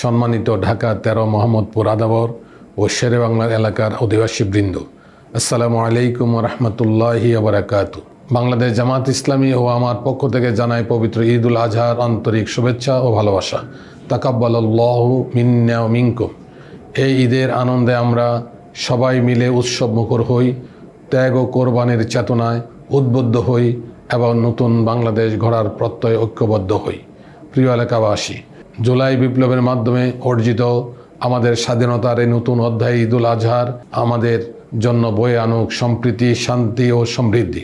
সম্মানিত ঢাকা তেরো মোহাম্মদপুর আদাবর ও শেরে বাংলার এলাকার অধিবাসী বৃন্দ। আসসালামু আলাইকুম রহমতুল্লাহি আবরাকাত বাংলাদেশ জামাত ইসলামী ও আমার পক্ষ থেকে জানায় পবিত্র ঈদ উল আজহার আন্তরিক শুভেচ্ছা ও ভালোবাসা। তাকাব্বাল্লাহ মিন্না ও মিনকুম। এই ঈদের আনন্দে আমরা সবাই মিলে উৎসব মুখর হই, ত্যাগ ও কোরবানির চেতনায় উদ্বুদ্ধ হই এবং নতুন বাংলাদেশ গড়ার প্রত্যয় ঐক্যবদ্ধ হই। প্রিয় এলাকাবাসী জুলাই বিপ্লবের মাধ্যমে অর্জিত আমাদের স্বাধীনতার এই নতুন অধ্যায় ঈদুল আজহার আমাদের জন্য বয়ে আনুক সম্প্রীতি, শান্তি ও সমৃদ্ধি।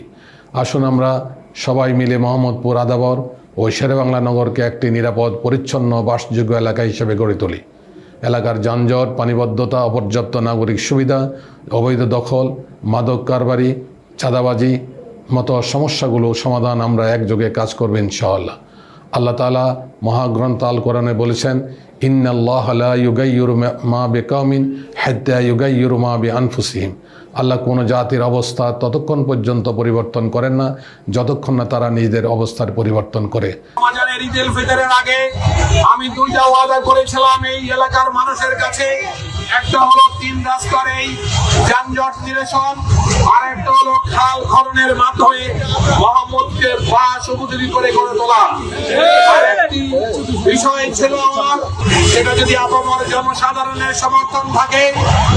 আসুন আমরা সবাই মিলে মোহাম্মদপুর আদাবর ও শেরেবাংলা নগরকে একটি নিরাপদ, পরিচ্ছন্ন, বাসযোগ্য এলাকা হিসেবে গড়ে তুলি। এলাকার যানজট, পানিবদ্ধতা, অপর্যাপ্ত নাগরিক সুবিধা, অবৈধ দখল, মাদক কারবারি, চাঁদাবাজি মতো সমস্যাগুলো সমাধান আমরা একযোগে কাজ করবেন ইনশাআল্লাহ। আল্লাহ তালা মহাগ্রন্থ আল কোরআনে বলেছেন, ইন্নাল্লাহ ইউগাইয়ুর মা বেকামিন হাত্তা ইউগাইয়ুর মা বে আনফুসিহিম আল্লাহ কোনো জাতির অবস্থা ততক্ষণ পর্যন্ত পরিবর্তন করেন না, যতক্ষণ না তারা নিজেদের অবস্থার পরিবর্তন করে। আমি দুইটা ওয়াদা করেছিলাম এই এলাকার মানুষের কাছে। একটা হলো তিন রাস্তার এই যানজট নিরসন, আর একটা খাল খননের মাধ্যমে মোহাম্মদকে বাস উপযোগী করে গড়ে তোলা। একটি বিষয় ছিল আমার, সেটা যদি আপনার জনসাধারণের সমর্থন থাকে,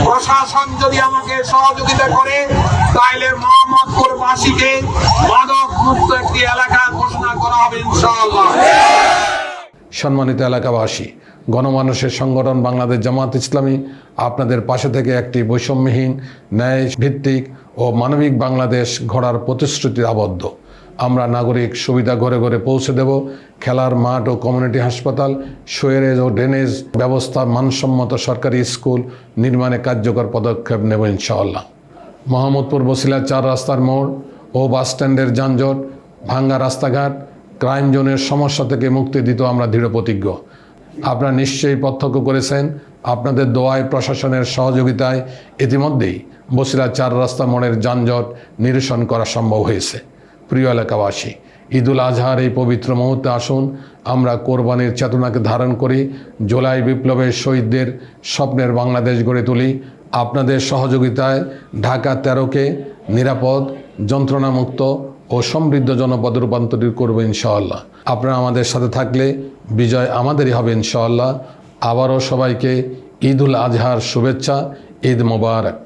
প্রশাসন যদি আমাকে সহযোগিতা করে, তাইলে মোহাম্মদপুর বাসীকে মাদক মুক্ত একটি এলাকা ঘোষণা করা হবে ইনশাআল্লাহ। সম্মানিত এলাকাবাসী গণমানুষের সংগঠন বাংলাদেশ জামাত ইসলামী আপনাদের পাশে থেকে একটি বৈষম্যহীন ন্যায় ভিত্তিক ও মানবিক বাংলাদেশ গড়ার প্রতিশ্রুতি আবদ্ধ। আমরা নাগরিক সুবিধা ঘরে ঘরে পৌঁছে দেব, খেলার মাঠ ও কমিউনিটি হাসপাতাল, সুয়েরেজ ও ড্রেনেজ ব্যবস্থা মানসম্মত সরকারি স্কুল নির্মাণে কার্যকর পদক্ষেপ নেব ইনশাআল্লাহ। মোহাম্মদপুর বসিলা চার রাস্তার মোড় ও বাসস্ট্যান্ডের যানজট, ভাঙ্গা রাস্তাঘাট, ক্রাইম জোনের সমস্যা থেকে মুক্তি দিতে আমরা দৃঢ় প্রতিজ্ঞ আপনারা নিশ্চয়ই প্রত্যক্ষ করেছেন, আপনাদের দোয়ায়, প্রশাসনের সহযোগিতায় ইতিমধ্যেই বসিলা চার রাস্তা মোড়ের যানজট নিরসন করা সম্ভব হয়েছে। প্রিয় এলাকাবাসী, ঈদুল আজহার এই পবিত্র মুহূর্তে আসুন, আমরা কোরবানির চেতনাকে ধারণ করি, জুলাই বিপ্লবের শহীদদের স্বপ্নের বাংলাদেশ গড়ে তুলি। আপনাদের সহযোগিতায় ঢাকা তেরোকে নিরাপদ, যন্ত্রণামুক্ত ও সমৃদ্ধ জনপদ রূপান্তরিত করব ইনশাআল্লাহ। আপনারা আমাদের সাথে থাকলে বিজয় আমাদেরই হবে ইনশাআল্লাহ। আবারও সবাইকে ঈদুল আজহার শুভেচ্ছা, ঈদ মোবারক।